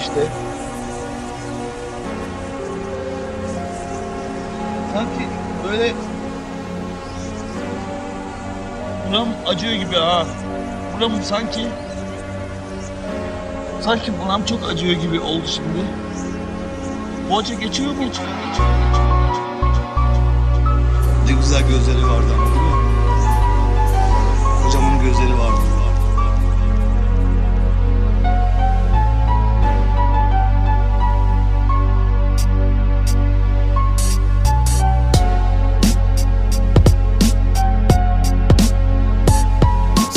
işte. Sanki böyle buram acıyor gibi ha. Buram sanki sanki buram çok acıyor gibi oldu şimdi. Acı geçiyor mu hiç? Ne güzel gözleri vardı ama değil mi? Kocamın gözleri vardı.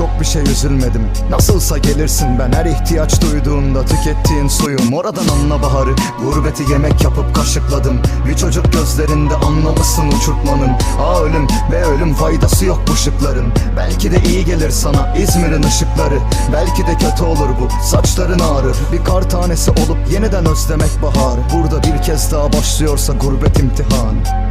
çok bir şey üzülmedim. Nasılsa gelirsin ben her ihtiyaç duyduğunda Tükettiğin suyum. Oradan anla baharı Gurbeti yemek yapıp kaşıkladım. Bir çocuk gözlerinde anlamışsın uçurtmanın. Aa ölüm ve ölüm faydası yok bu şıkların. Belki de iyi gelir sana İzmir'in ışıkları. Belki de kötü olur bu saçların ağrır. Bir kar tanesi olup yeniden özlemek baharı Burada bir kez daha başlıyorsa gurbet imtihanı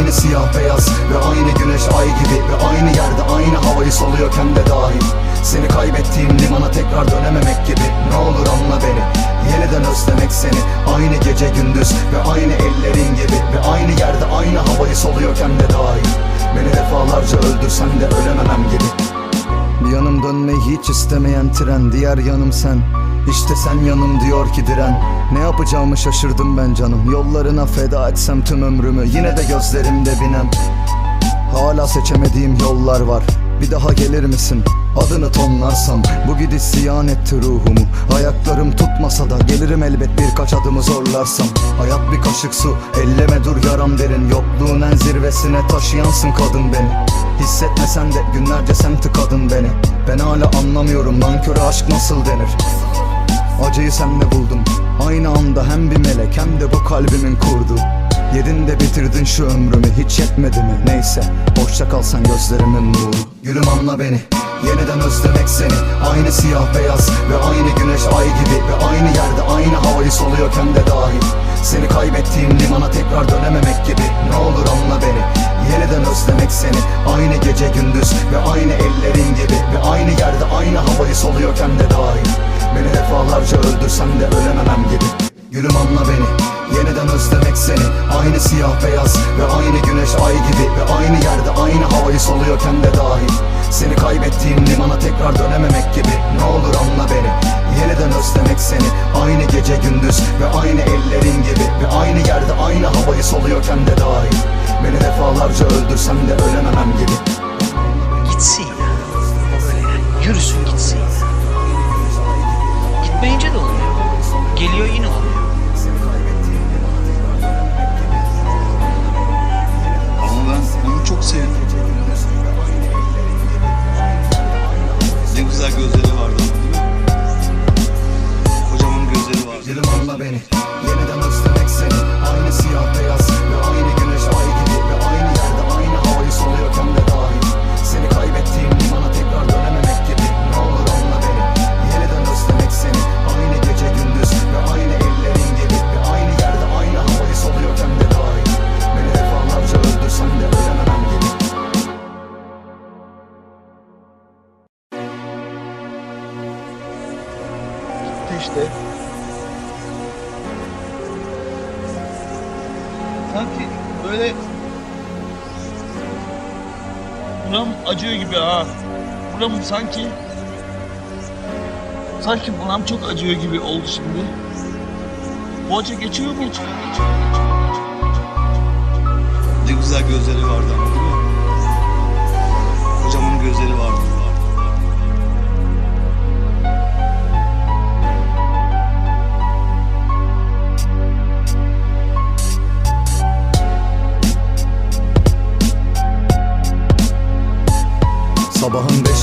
Aynı siyah beyaz ve aynı güneş ay gibi Ve aynı yerde aynı havayı soluyorken de dahil Seni kaybettiğim limana tekrar dönememek gibi. Ne olur anla beni Yeniden özlemek seni. Aynı gece gündüz ve aynı ellerin gibi Ve aynı yerde aynı havayı soluyorken de dahil Beni defalarca öldürsen de ölememem gibi. Bir yanım dönmeyi hiç istemeyen tren Diğer yanım sen İşte sen yanım diyor ki diren. Ne yapacağımı şaşırdım ben canım. Yollarına feda etsem tüm ömrümü Yine de gözlerimde binem. Hala seçemediğim yollar var. Bir daha gelir misin? Adını tonlarsam. Bu gidiş ziyan etti ruhumu. Ayaklarım tutmasa da Gelirim elbet birkaç adımı zorlarsam. Hayat bir kaşık su Elleme dur yaram derin. Yokluğun en zirvesine taşıyansın kadın beni. Hissetmesen de günlerce sen tıkadın beni. Ben hala anlamıyorum nanköre aşk nasıl denir Acıyı senle buldum. Aynı anda hem bir melek hem de bu kalbimin kurdu. Yedin de bitirdin şu ömrümü hiç yetmedi mi? Neyse hoşça kalsan gözlerimin nuru. Gülüm anla beni Yeniden özlemek seni. Aynı siyah beyaz ve aynı güneş ay gibi Ve aynı yerde aynı havayı soluyorken de dahil. Seni kaybettiğim limana tekrar dönememek gibi. Ne olur anla beni Yeniden özlemek seni. Aynı gece gündüz ve aynı ellerin gibi Ve aynı yerde aynı havayı soluyorken de dahil Beni defalarca öldürsen de ölememem gibi. Gülüm anla beni Yeniden özlemek seni. Aynı siyah beyaz ve aynı güneş ay gibi. Ve aynı yerde aynı havayı soluyorken de dahil Seni kaybettiğim limana tekrar dönememek gibi. Ne olur anla beni Yeniden özlemek seni. Aynı gece gündüz ve aynı ellerin gibi. Ve aynı yerde aynı havayı soluyorken de dahil Beni defalarca öldürsen de ölememem gibi. Gitsin ya. Yürüsün gitsin. Gitmeyince de olmuyor. Geliyor yine olmuyor. Ama ben onu çok sevdim. Ne güzel gözleri vardı ama değil mi? Kocamın gözleri vardı. Dilim anla beni Yeniden özlemek seni Aynı siyah beyaz sanki sanki buram çok acıyor gibi oldu şimdi. Acı geçiyor mu hiç? Ne güzel gözleri vardı ama değil mi? Kocamın gözleri vardı.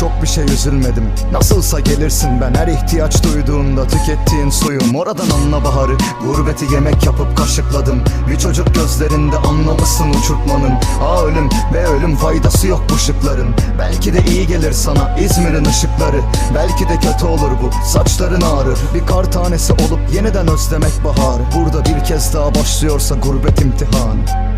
çok bir şey üzülmedim. Nasılsa gelirsin ben her ihtiyaç duyduğunda Tükettiğin suyum oradan anla baharı Gurbeti yemek yapıp kaşıkladım. Bir çocuk gözlerinde anlamışsın uçurtmanın. Aa ölüm ve ölüm faydası yok bu şıkların. Belki de iyi gelir sana İzmir'in ışıkları. Belki de kötü olur bu saçların ağrır. Bir kar tanesi olup yeniden özlemek baharı Burada bir kez daha başlıyorsa gurbet imtihanı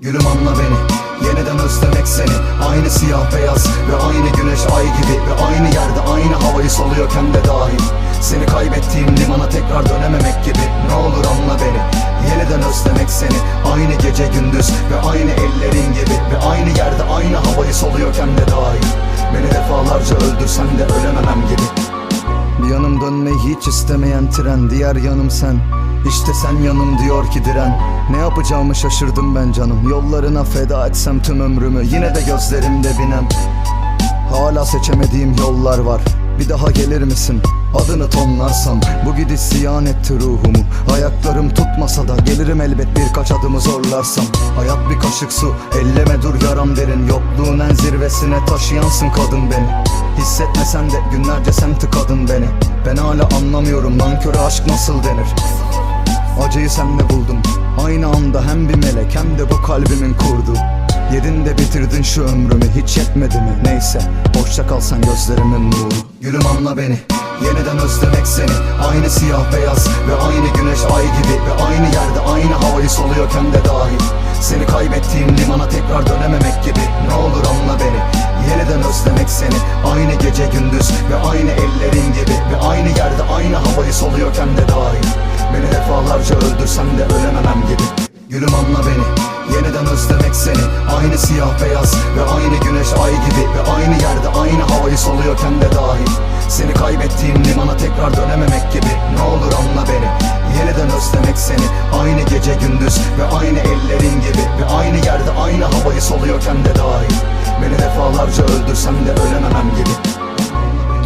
Gülüm anla beni. Yeniden özlemek seni. Aynı siyah beyaz ve aynı güneş ay gibi Ve aynı yerde aynı havayı soluyorken de dahil Seni kaybettiğim limana tekrar dönememek gibi. Ne olur anla beni. Yeniden özlemek seni. Aynı gece gündüz ve aynı ellerin gibi Ve aynı yerde aynı havayı soluyorken de dahil Beni defalarca öldürsen de ölememem gibi. Bir yanım dönmeyi hiç istemeyen tren Diğer yanım sen İşte sen yanım diyor ki diren. Ne yapacağımı şaşırdım ben canım. Yollarına feda etsem tüm ömrümü Yine de gözlerimde binem. Hala seçemediğim yollar var. Bir daha gelir misin? Adını tonlarsam Bu gidiş ziyan etti ruhumu. Ayaklarım tutmasa da Gelirim elbet birkaç adımı zorlarsam. Hayat bir kaşık su Elleme dur yaram derin. Yokluğun en zirvesine taşıyansın kadın beni. Hissetmesen de günlerce sen tıkadın beni. Ben hala anlamıyorum nanköre aşk nasıl denir Acıyı senle buldum. Aynı anda hem bir melek hem de bu kalbimin kurdu. Yedin de bitirdin şu ömrümü hiç yetmedi mi? Neyse hoşça kal sen gözlerimin nuru. Gülüm anla beni Yeniden özlemek seni. Aynı siyah beyaz ve aynı güneş ay gibi Ve aynı yerde aynı havayı soluyorken de dahil. Seni kaybettiğim limana tekrar dönememek gibi. Ne olur anla beni Yeniden özlemek seni. Aynı gece gündüz ve aynı ellerin gibi Ve aynı yerde aynı havayı soluyorken de dahil Beni defalarca öldürsen de ölememem gibi. Gülüm anla beni Yeniden özlemek seni. Aynı siyah beyaz ve aynı güneş ay gibi. Ve aynı yerde aynı havayı soluyorken de dahil Seni kaybettiğim limana tekrar dönememek gibi. Ne olur anla beni Yeniden özlemek seni. Aynı gece gündüz ve aynı ellerin gibi. Ve aynı yerde aynı havayı soluyorken de dahil Beni defalarca öldürsen de ölememem gibi.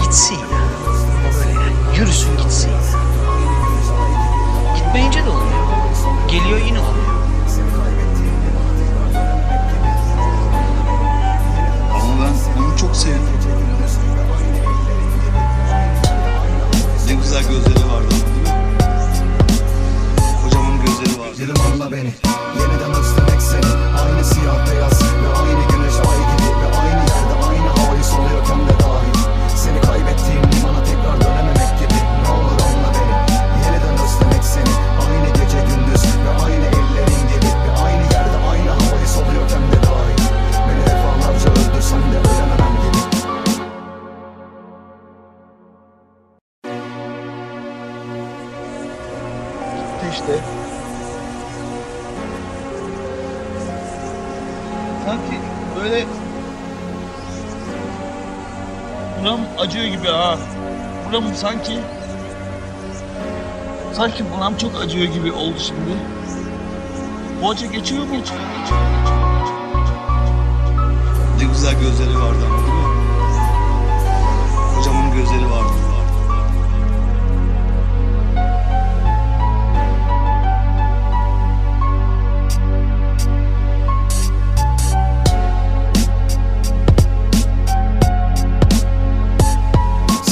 Gitsin ya. Yürüsün gitsin. Gitmeyince de olmuyor. Geliyor yine olmuyor. Ama ben onu çok sevdim. Sanki sanki buram çok acıyor gibi oldu şimdi. Acı geçiyor mu hiç? Ne güzel gözleri vardı ama değil mi? Kocaman gözleri vardı.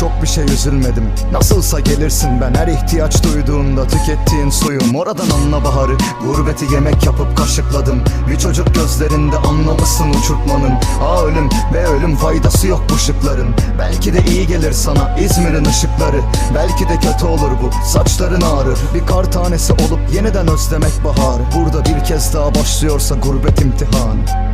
Çok bir şey üzülmedim. Nasılsa gelirsin ben her ihtiyaç duyduğunda Tükettiğin suyum. Oradan anla baharı Gurbeti yemek yapıp kaşıkladım. Bir çocuk gözlerinde anlamışsın uçurtmanın. A ölüm ve ölüm faydası yok bu şıkların. Belki de iyi gelir sana İzmir'in ışıkları. Belki de kötü olur bu saçların ağrır Bir kar tanesi olup yeniden özlemek bahar. Burada bir kez daha başlıyorsa gurbet imtihanı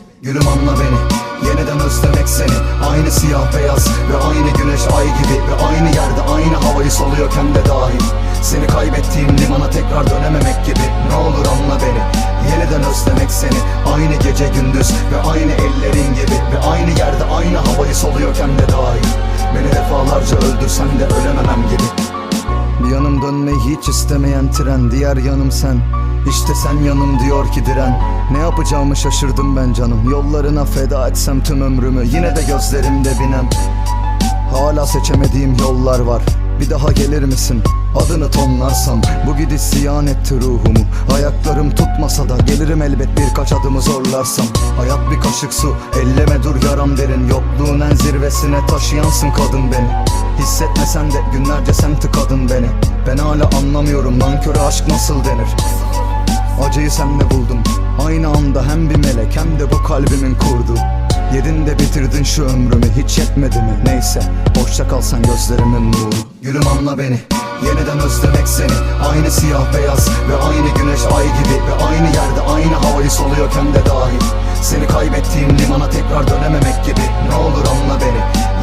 Gülüm anla beni Yeniden özlemek seni. Aynı siyah beyaz ve aynı güneş ay gibi Ve aynı yerde aynı havayı soluyorken de dahil Seni kaybettiğim limana tekrar dönememek gibi. Ne olur anla beni Yeniden özlemek seni. Aynı gece gündüz ve aynı ellerin gibi Ve aynı yerde aynı havayı soluyorken de dahil Beni defalarca öldürsen de ölememem gibi. Bir yanım dönmeyi hiç istemeyen tren Diğer yanım sen İşte sen yanım diyor ki diren. Ne yapacağımı şaşırdım ben canım. Yollarına feda etsem tüm ömrümü. Yine de gözlerimde binem. Hala seçemediğim yollar var. Bir daha gelir misin? Adını tonlarsam. Bu gidiş ziyan etti ruhumu. Ayaklarım tutmasa da Gelirim elbet birkaç adımı zorlarsam. Hayat bir kaşık su. Elleme dur yaram derin. Yokluğun en zirvesine taşıyansın kadın beni. Hissetmesen de günlerce sen tıkadın beni. Ben hala anlamıyorum. Nankörü aşk nasıl denir Acıyı sende buldum Aynı anda hem bir melek hem de bu kalbimin kurdu. Yedin de bitirdin şu ömrümü hiç yetmedi mi? Neyse hoşça kalsan gözlerimin nuru. Gülüm anla beni Yeniden özlemek seni. Aynı siyah beyaz ve aynı güneş ay gibi. Ve aynı yerde aynı havayı soluyorken de dahil Seni kaybettiğim limana tekrar dönememek gibi. Ne olur anla beni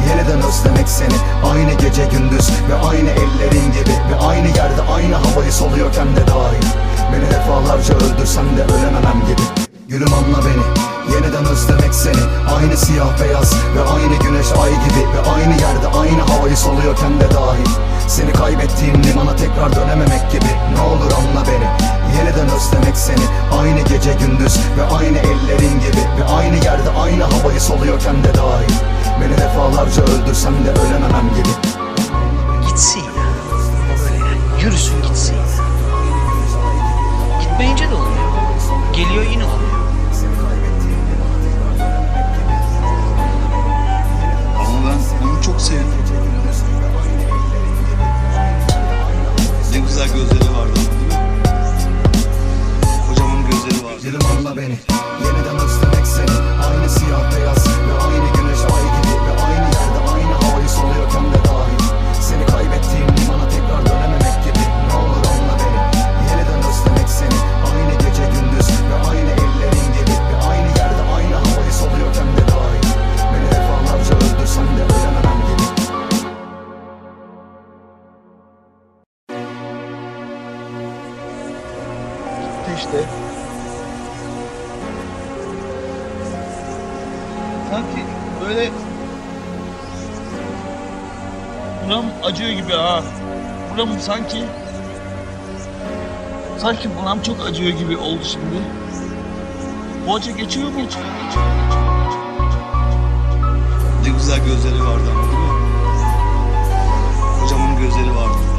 Yeniden özlemek seni. Aynı gece gündüz ve aynı ellerin gibi. Ve aynı yerde aynı havayı soluyorken de dahil Beni defalarca öldürsen de ölememem gibi. Gülüm anla beni Yeniden özlemek seni. Aynı siyah beyaz ve aynı güneş ay gibi. Ve aynı yerde aynı havayı soluyorken de dahil Seni kaybettiğim limana tekrar dönememek gibi. Ne olur anla beni Yeniden özlemek seni. Aynı gece gündüz ve aynı ellerin gibi. Ve aynı yerde aynı havayı soluyorken de dahil Beni defalarca öldürsen de İşte. Sanki böyle buram acıyor gibi ha. Buram sanki sanki buram çok acıyor gibi oldu şimdi. Acı geçiyor mu hiç? Geçiyor, geçiyor, Ne güzel gözleri vardı ama değil mi? Kocaman gözleri vardı.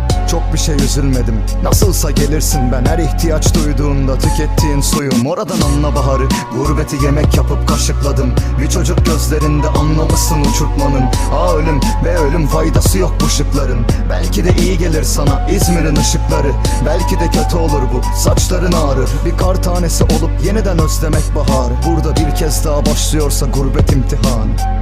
çok bir şey üzülmedim. Nasılsa gelirsin ben her ihtiyaç duyduğunda Tükettiğin suyum oradan anla baharı Gurbeti yemek yapıp kaşıkladım. Bir çocuk gözlerinde anlamışsın uçurtmanın. A ölüm ve ölüm faydası yok bu şıkların. Belki de iyi gelir sana İzmir'in ışıkları. Belki de kötü olur bu saçların ağrır. Bir kar tanesi olup yeniden özlemek bahar. Burada bir kez daha başlıyorsa gurbet imtihanı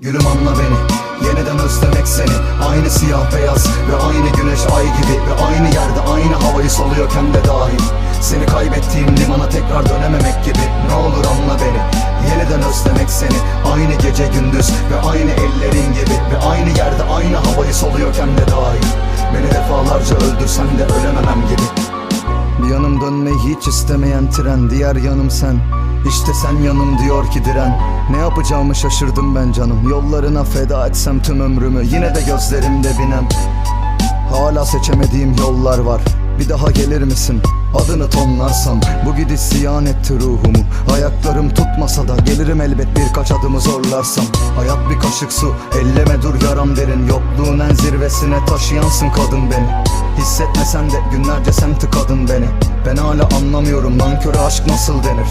Gülüm anla beni. Yeniden özlemek seni. Aynı siyah beyaz ve aynı güneş ay gibi Ve aynı yerde aynı havayı soluyorken de dahil Seni kaybettiğim limana tekrar dönememek gibi. Ne olur anla beni. Yeniden özlemek seni. Aynı gece gündüz ve aynı ellerin gibi Ve aynı yerde aynı havayı soluyorken de dahil Beni defalarca öldürsen de ölememem gibi. Bir yanım dönmeyi hiç istemeyen tren Diğer yanım sen İşte sen yanım diyor ki diren. Ne yapacağımı şaşırdım ben canım. Yollarına feda etsem tüm ömrümü Yine de gözlerimde binem. Hala seçemediğim yollar var. Bir daha gelir misin? Adını tonlarsam. Bu gidiş ziyan etti ruhumu. Ayaklarım tutmasa da Gelirim elbet birkaç adımı zorlarsam. Hayat bir kaşık su Elleme dur yaram derin. Yokluğun en zirvesine taşıyansın kadın beni. Hissetmesen de günlerce sen tıkadın beni. Ben hala anlamıyorum nanköre aşk nasıl denir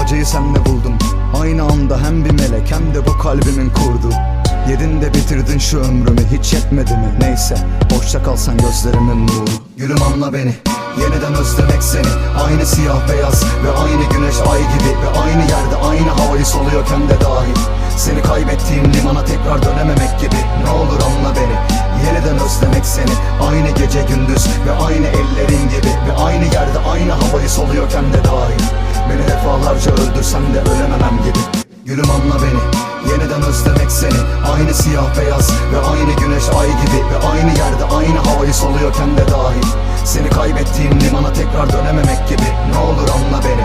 Acıyı senle buldum Aynı anda hem bir melek hem de bu kalbimin kurdu. Yedin de bitirdin şu ömrümü hiç yetmedi mi? Neyse hoşça kalsan gözlerimin nuru. Gülüm anla beni Yeniden özlemek seni. Aynı siyah beyaz ve aynı güneş ay gibi Ve aynı yerde aynı havayı soluyorken de dahil. Seni kaybettiğim limana tekrar dönememek gibi. Ne olur anla beni Yeniden özlemek seni. Aynı gece gündüz ve aynı ellerin gibi Ve aynı yerde aynı havayı soluyorken de dahil Beni defalarca öldürsen de ölememem gibi. Gülüm anla beni Yeniden özlemek seni. Aynı siyah beyaz ve aynı güneş ay gibi. Ve aynı yerde aynı havayı soluyorken de dahil Seni kaybettiğim limana tekrar dönememek gibi. Ne olur anla beni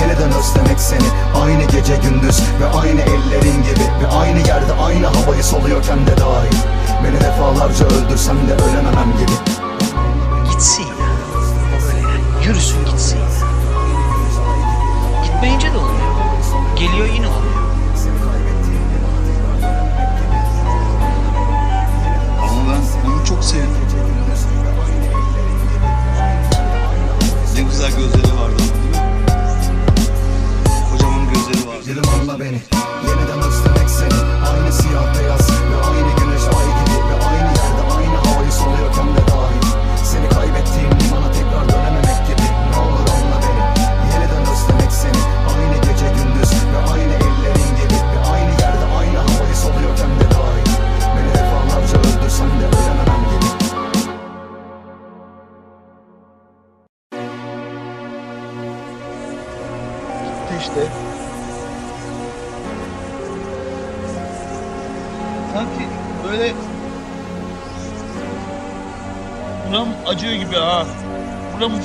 Yeniden özlemek seni. Aynı gece gündüz ve aynı ellerin gibi. Ve aynı yerde aynı havayı soluyorken de dahil Beni defalarca öldürsen de ölememem gibi. Gitsin ya. Yürüsün gitsin ya. Gitmeyince de olmuyor. Geliyor yine olmuyor. Ama ben onu çok sevdim. Ne güzel gözleri vardı değil mi? Kocaman gözleri vardı. Dilim anla beni Yeniden özlemek seni Aynı siyah beyaz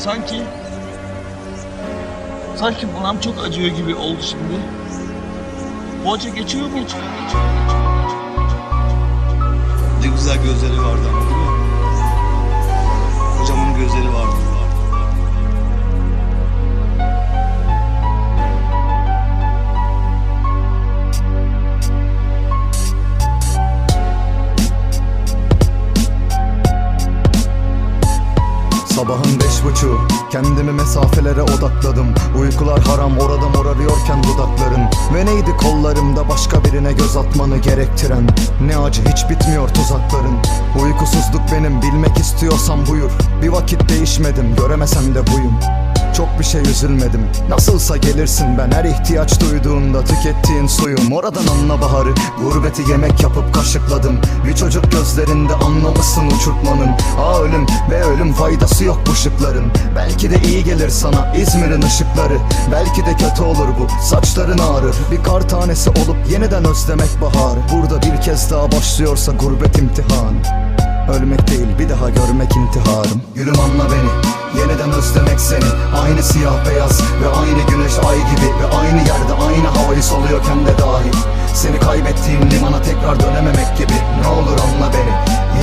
sanki sanki buram çok acıyor gibi oldu şimdi. Acı geçiyor mu hiç? Ne güzel gözleri vardı ama değil mi? Kocaman gözleri vardı. Buçuğu. Kendimi mesafelere odakladım. Uykular haram orada morarıyorken dudakların. Ve neydi kollarımda başka birine göz atmanı gerektiren? Ne acı hiç bitmiyor tuzakların. Uykusuzluk benim bilmek istiyorsan buyur. Bir vakit değişmedim göremesem de buyum çok bir şey üzülmedim. Nasılsa gelirsin ben her ihtiyaç duyduğunda Tükettiğin suyum. Oradan anla baharı Gurbeti yemek yapıp kaşıkladım. Bir çocuk gözlerinde anlamışsın uçurtmanın. Aa ölüm ve ölüm faydası yok bu şıkların. Belki de iyi gelir sana İzmir'in ışıkları. Belki de kötü olur bu saçların ağrır Bir kar tanesi olup yeniden özlemek bahar Burada bir kez daha başlıyorsa gurbet imtihanı Ölmek değil bir daha görmek intiharım. Gülüm anla beni Yeniden özlemek seni. Aynı siyah beyaz ve aynı güneş ay gibi. Ve aynı yerde aynı havayı soluyorken de dahil Seni kaybettiğim limana tekrar dönememek gibi. Ne olur anla beni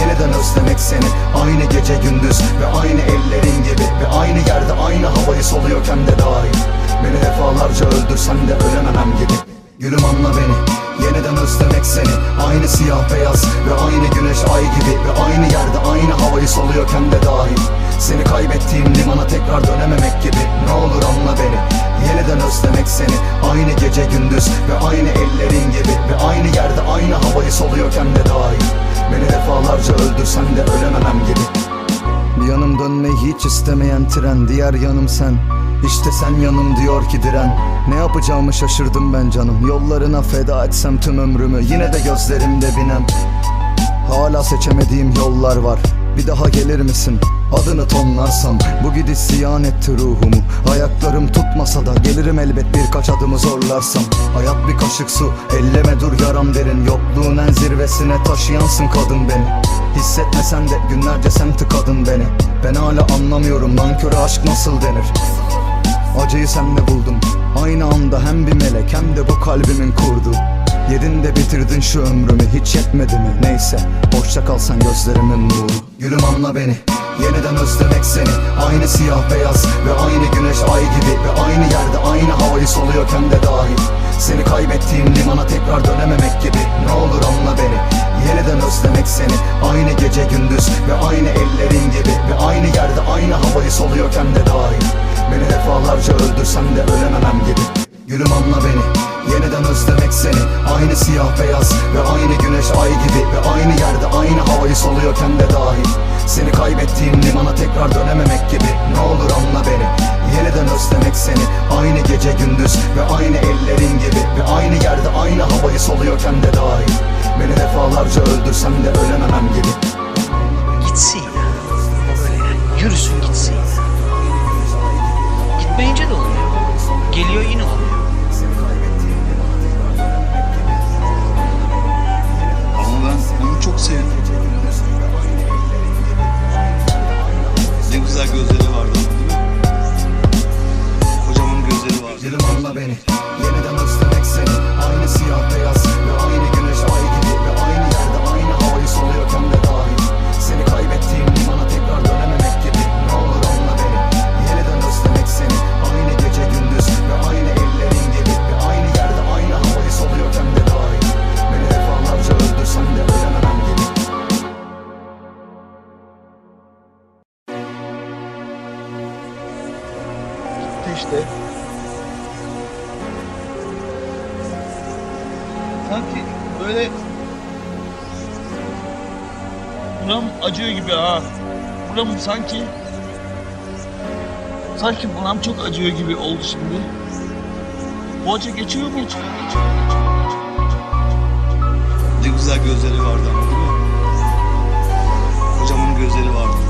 Yeniden özlemek seni. Aynı gece gündüz ve aynı ellerin gibi. Ve aynı yerde aynı havayı soluyorken de dahil Beni defalarca öldürsen de ölememem gibi Gülüm anla beni Yeniden özlemek seni. Aynı siyah beyaz Ve aynı güneş ay gibi Ve aynı yerde aynı havayı soluyorken de dahil Seni kaybettiğim limana tekrar dönememek gibi. Ne olur anla beni Yeniden özlemek seni. Aynı gece gündüz Ve aynı ellerin gibi Ve aynı yerde aynı havayı soluyorken de dahil Beni defalarca öldürsen de ölememem gibi. Bir yanım dönmeyi hiç istemeyen tren Diğer yanım sen İşte sen yanım diyor ki diren. Ne yapacağımı şaşırdım ben canım. Yollarına feda etsem tüm ömrümü Yine de gözlerimde binem. Hala seçemediğim yollar var. Bir daha gelir misin? Adını tonlarsam. Bu gidiş ziyan etti ruhumu. Ayaklarım tutmasa da Gelirim elbet birkaç adımı zorlarsam. Hayat bir kaşık su Elleme dur yaram derin. Yokluğun en zirvesine taşıyansın kadın beni. Hissetmesen de günlerce sen tıkadın beni. Ben hala anlamıyorum nankörü aşk nasıl denir Acıyı sende buldum Aynı anda hem bir melek hem de bu kalbimin kurdu. Yedin de bitirdin şu ömrümü hiç yetmedi mi? Neyse hoşça kalsan gözlerimin nuru. Gülüm anla beni Yeniden özlemek seni. Aynı siyah beyaz ve aynı güneş ay gibi Ve aynı yerde aynı havayı soluyorken de dahil Seni kaybettiğim limana tekrar dönememek gibi. Ne olur anla beni Yeniden özlemek seni. Aynı gece gündüz ve aynı ellerin gibi Ve aynı yerde aynı havayı soluyorken de dahil Beni defalarca öldürsen de ölememem gibi. Gülüm anla beni Yeniden özlemek seni. Aynı siyah beyaz ve aynı güneş ay gibi. Ve aynı yerde aynı havayı soluyorken de dahil Seni kaybettiğim limana tekrar dönememek gibi. Ne olur anla beni Yeniden özlemek seni. Aynı gece gündüz ve aynı ellerin gibi. Ve aynı yerde aynı havayı soluyorken de dahil Beni defalarca öldürsen de ölememem gibi. Gitsin ya. Yürüsün gitsin ya. Gitmeyince de olmuyor. Geliyor yine olmuyor. Ama ben onu çok sevdim. Sanki sanki buram çok acıyor gibi oldu şimdi. Acı geçiyor mu hiç? Ne güzel gözleri vardı ama değil mi? Kocaman gözleri vardı.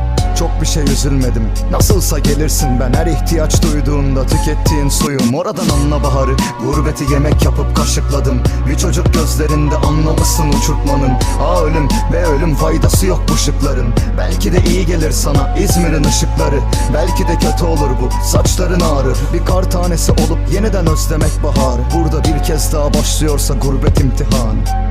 çok bir şey üzülmedim. Nasılsa gelirsin ben her ihtiyaç duyduğunda Tükettiğin suyum. Oradan anla baharı Gurbeti yemek yapıp kaşıkladım. Bir çocuk gözlerinde anlamışsın uçurtmanın. Aa ölüm ve ölüm faydası yok bu şıkların. Belki de iyi gelir sana İzmir'in ışıkları. Belki de kötü olur bu saçların ağrır Bir kar tanesi olup yeniden özlemek baharı. Burada bir kez daha başlıyorsa gurbet imtihanı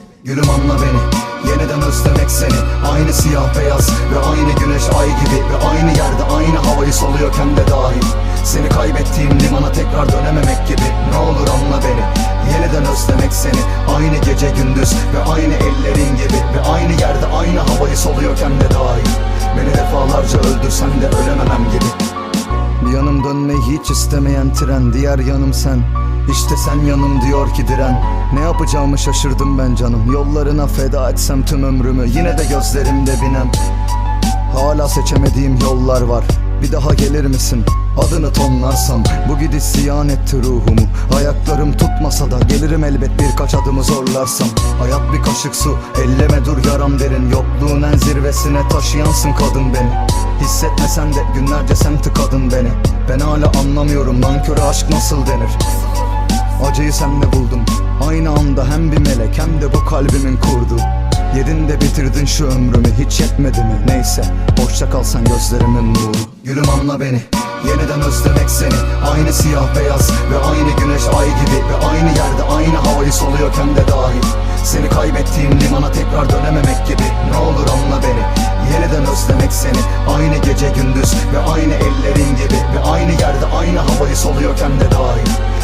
Gülüm anla beni. Yeniden özlemek seni. Aynı siyah beyaz ve aynı güneş ay gibi Ve aynı yerde aynı havayı soluyorken de dahil. Seni kaybettiğim limana tekrar dönememek gibi. Ne olur anla beni. Yeniden özlemek seni. Aynı gece gündüz ve aynı ellerin gibi Ve aynı yerde aynı havayı soluyorken de dahil. Beni defalarca öldürsen de ölememem gibi. Bir yanım dönmeyi hiç istemeyen tren Diğer yanım sen İşte sen yanım diyor ki diren. Ne yapacağımı şaşırdım ben canım. Yollarına feda etsem tüm ömrümü Yine de gözlerimde binem. Hala seçemediğim yollar var. Bir daha gelir misin? Adını tonlarsam. Bu gidiş ziyan etti ruhumu. Ayaklarım tutmasa da Gelirim elbet birkaç adımı zorlarsam. Hayat bir kaşık su Elleme dur yaram derin. Yokluğun en zirvesine taşıyansın kadın beni. Hissetmesen de günlerce sen tıkadın beni. Ben hala anlamıyorum Nanköre aşk nasıl denir Acıyı senle buldum. Aynı anda hem bir melek hem de bu kalbimin kurdu. Yedin de bitirdin şu ömrümü hiç yetmedi mi? Neyse hoşça kalsan gözlerimin nuru. Gülüm anla beni Yeniden özlemek seni. Aynı siyah beyaz ve aynı güneş ay gibi Ve aynı yerde aynı havayı soluyorken de dahil Seni kaybettiğim limana tekrar dönememek gibi. Ne olur anla beni Yeniden özlemek seni. Aynı gece gündüz ve aynı ellerin gibi Ve aynı yerde aynı havayı soluyorken de dahil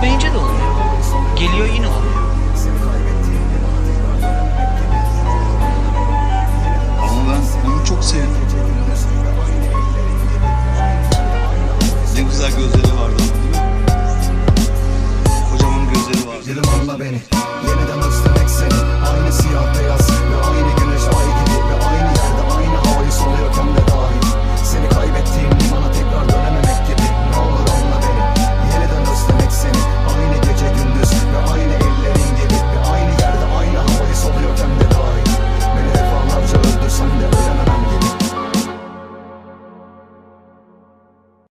Gitmeyince de olmuyor. Geliyor yine olmuyor. Ama ben onu çok sevdim. Ne güzel gözleri vardı ama değil mi? Kocaman gözleri vardı. Dilim anla beni. Yeniden özlemek seni. Aynı siyah beyaz